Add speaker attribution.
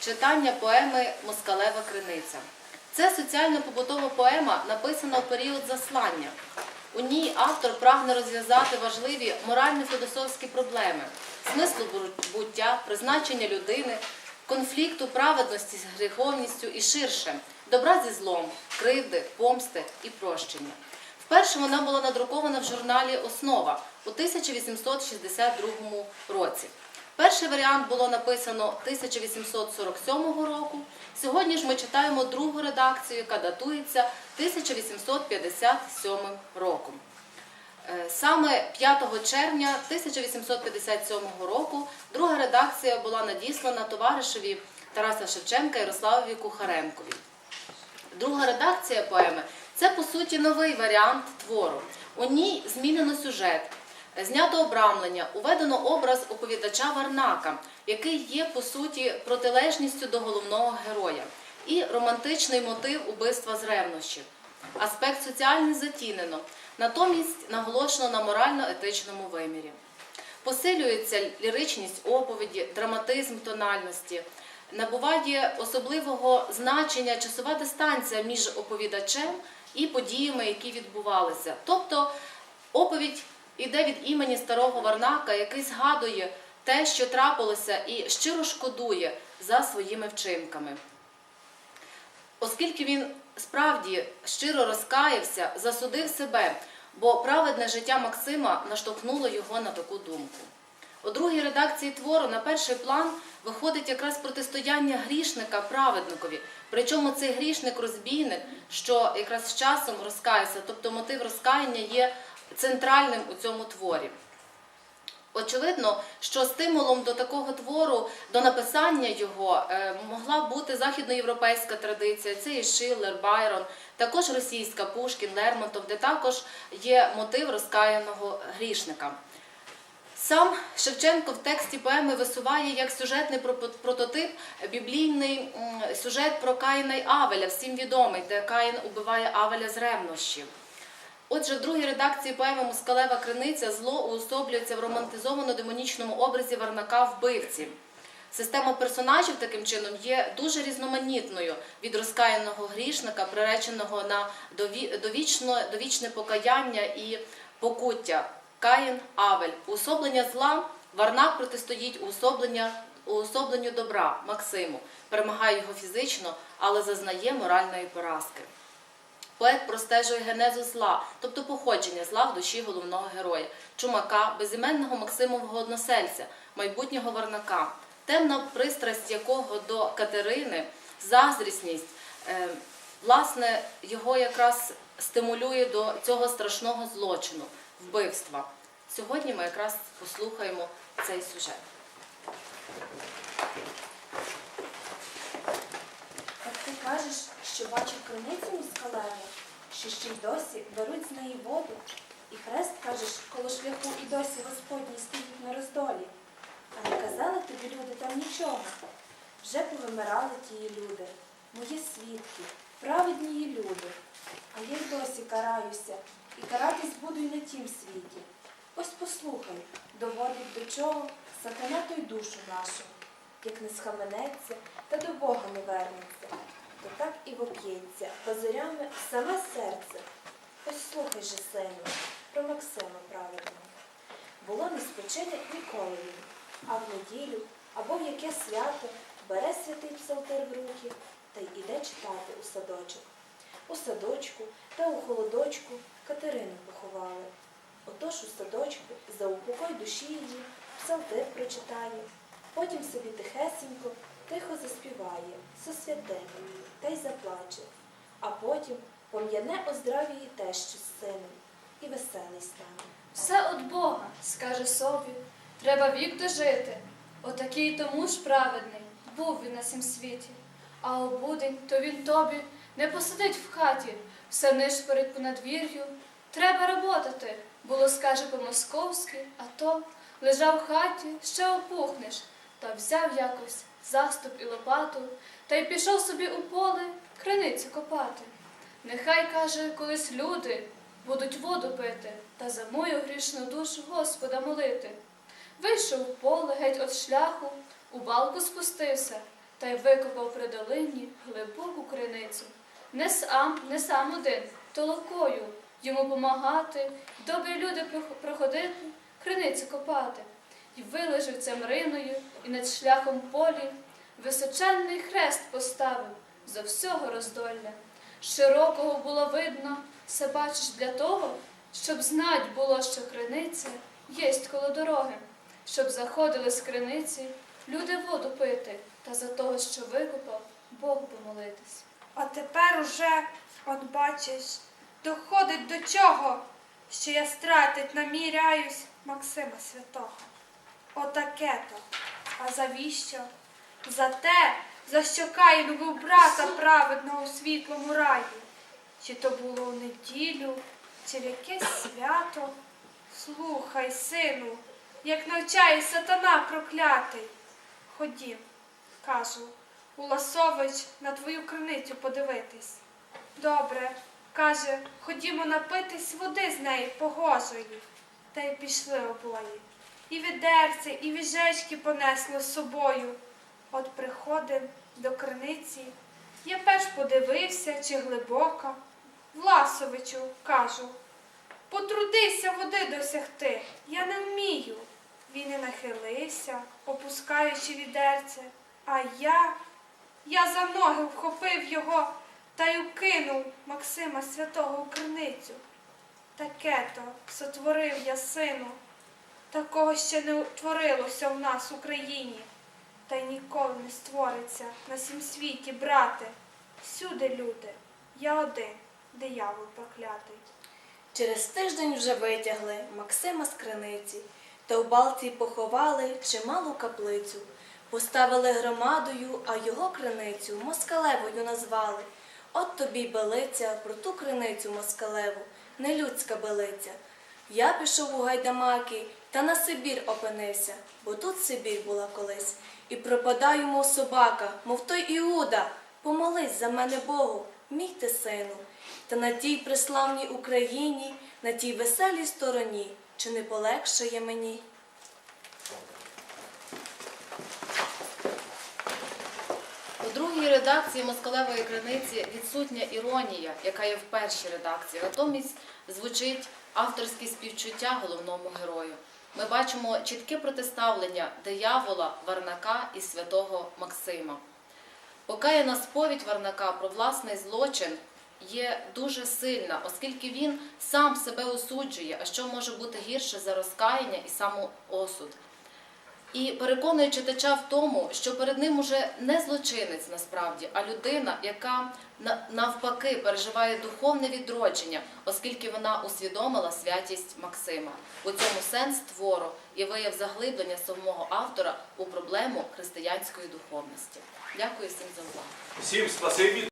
Speaker 1: читання поеми Москалева Криниця. Це соціально-побутова поема, написана у період заслання. У ній автор прагне розв'язати важливі морально-філософські проблеми, смислу буття, призначення людини, конфлікту праведності з гріховністю і ширше, добра зі злом, кривди, помсти і прощення. Вперше вона була надрукована в журналі Основа у 1862 році. Перший варіант було написано 1847 року. Сьогодні ж ми читаємо другу редакцію, яка датується 1857 роком. Е, Саме 5 червня 1857 року друга редакція була надіслана товаришеві Тараса Шевченка Ярославові Кухаренкові. Друга редакція поеми це по суті новий варіант твору. У ній змінено сюжет, знято обрамлення, уведено образ оповідача Варнака, який є по суті протилежністю до головного героя, і романтичний мотив убивства з ревнощів. Аспект соціальний затінено, натомість наголошено на морально-етичному вимірі. Посилюється ліричність оповіді, драматизм тональності, набуває особливого значення часова дистанція між оповідачем і подіями, які відбувалися. Тобто оповідь іде від імені старого Варнака, який згадує те, що трапилося, і щиро шкодує за своїми вчинками. Оскільки він справді щиро розкаявся, засудив себе, бо праведне життя Максима наштовхнуло його на таку думку. У другій редакції твору на перший план виходить якраз протистояння грішника праведникові. Причому цей грішник-розбійник, що якраз з часом розкаявся, тобто мотив розкаяння є центральним у цьому творі. Очевидно, що стимулом до такого твору, до написання його е, могла бути західноєвропейська традиція, це і Шиллер, Байрон, також російська Пушкін, Лермонтов, де також є мотив розкаяного грішника. Сам Шевченко в тексті поеми висуває як сюжетний прототип біблійний сюжет про Каїна й Авеля, всім відомий, де Каїн убиває Авеля з ревнощів. Отже, в другій редакції поеми Москалева Криниця зло уособлюється в романтизовано-демонічному образі Варнака вбивці. Система персонажів таким чином є дуже різноманітною від розкаяного грішника, приреченого на дові- довічне покаяння і покуття. Каїн Авель. Уособлення зла Варнак протистоїть уособлення, уособленню добра Максиму, перемагає його фізично, але зазнає моральної поразки. Поет простежує генезу зла, тобто походження зла в душі головного героя, чумака, безіменного Максимового односельця, майбутнього варнака, темна пристрасть якого до Катерини, заздрісність, е, власне, його якраз стимулює до цього страшного злочину, вбивства. Сьогодні ми якраз послухаємо цей сюжет.
Speaker 2: От ти кажеш, що бачив криницю міскалеву, що ще й досі беруть з неї воду, і хрест, кажеш, коло шляху і досі Господній стоїть на роздолі. А не казали тобі люди там нічого. Вже повимирали тії люди, мої свідки, праведні є люди. А я й досі караюся, і каратись буду й на тім світі. Ось послухай, доводить до чого сатана той душу нашу, як не схаменеться та до Бога не вернеться, так і воп'ється позорями в саме серце. Ось слухай же, сину, про Максима праведного. Було не спочинять ніколи він, а в неділю або в яке свято бере святий псалтир в руки та й іде читати у садочок. У садочку та у холодочку Катерину поховали. Отож у садочку за упокой душі її псалтир прочитає, потім собі тихесенько, тихо заспіває, сосвятене та й заплаче, а потім пом'яне о здравії тещу з сином і веселий стане.
Speaker 3: Все от Бога, скаже собі, треба вік дожити. Отакий тому ж праведний був він на сім світі. А у будень то він тобі не посидить в хаті, все нишпорить по надвір'ю. Треба работати, було скаже по-московськи, а то лежав в хаті, ще опухнеш, та взяв якось заступ і лопату, та й пішов собі у поле криницю копати. Нехай, каже, колись люди будуть воду пити та за мою грішну душу Господа молити. Вийшов в поле геть від шляху, у балку спустився, та й викопав при долині глибоку криницю. Не сам, не сам один, толокою йому помагати, добрі люди прох- проходили криницю копати. І вилежив цемриною, і над шляхом полі височенний хрест поставив за всього роздолля. Широкого було видно, все бачиш для того, щоб знать було, що криниця єсть коло дороги, щоб заходили з криниці люди воду пити, та за того, що викопав, Богу помолитись.
Speaker 4: А тепер уже, от бачиш, доходить до чого, що я стратить наміряюсь Максима Святого. Отаке то. А завіщо? За те, за що Каїн любив брата праведного у світлому раї. Чи то було у неділю, чи в якесь свято. Слухай, сину, як навчає сатана проклятий. Ходім, кажу, Уласович на твою криницю подивитись. Добре, каже, ходімо напитись води з неї погожої. Та й пішли обоє. І відерце, і віжечки понесли з собою. От приходим до криниці. Я перш подивився, чи глибока. Власовичу, кажу, потрудися води досягти. Я не вмію. Він і нахилився, опускаючи відерце. А я, я за ноги вхопив його та й укинув Максима святого у криницю. Таке то сотворив я сину, такого ще не творилося в нас в Україні, та й ніколи не створиться на сім світі, брате. Всюди люди, я один, диявол проклятий.
Speaker 5: Через тиждень вже витягли Максима з криниці, та в Балтії поховали чималу каплицю. Поставили громадою, а його криницю москалевою назвали. От тобі й белиця про ту криницю москалеву, не людська белиця. Я пішов у гайдамаки та на Сибір опинився, бо тут Сибір була колись. І пропадаю, мов собака, мов той Іуда. Помолись за мене Богу, мій ти сину. Та на тій преславній Україні, на тій веселій стороні, чи не полегшає мені?
Speaker 1: У другій редакції Москалевої криниці відсутня іронія, яка є в першій редакції. Натомість звучить авторське співчуття головному герою. Ми бачимо чітке протиставлення диявола, Варнака і святого Максима. Покаяна сповідь Варнака про власний злочин є дуже сильна, оскільки він сам себе осуджує, а що може бути гірше за розкаяння і самоосуд. І переконує читача в тому, що перед ним уже не злочинець насправді, а людина, яка навпаки переживає духовне відродження, оскільки вона усвідомила святість Максима. У цьому сенс твору і вияв заглиблення самого автора у проблему християнської духовності. Дякую всім за увагу.
Speaker 6: Всім спасибі.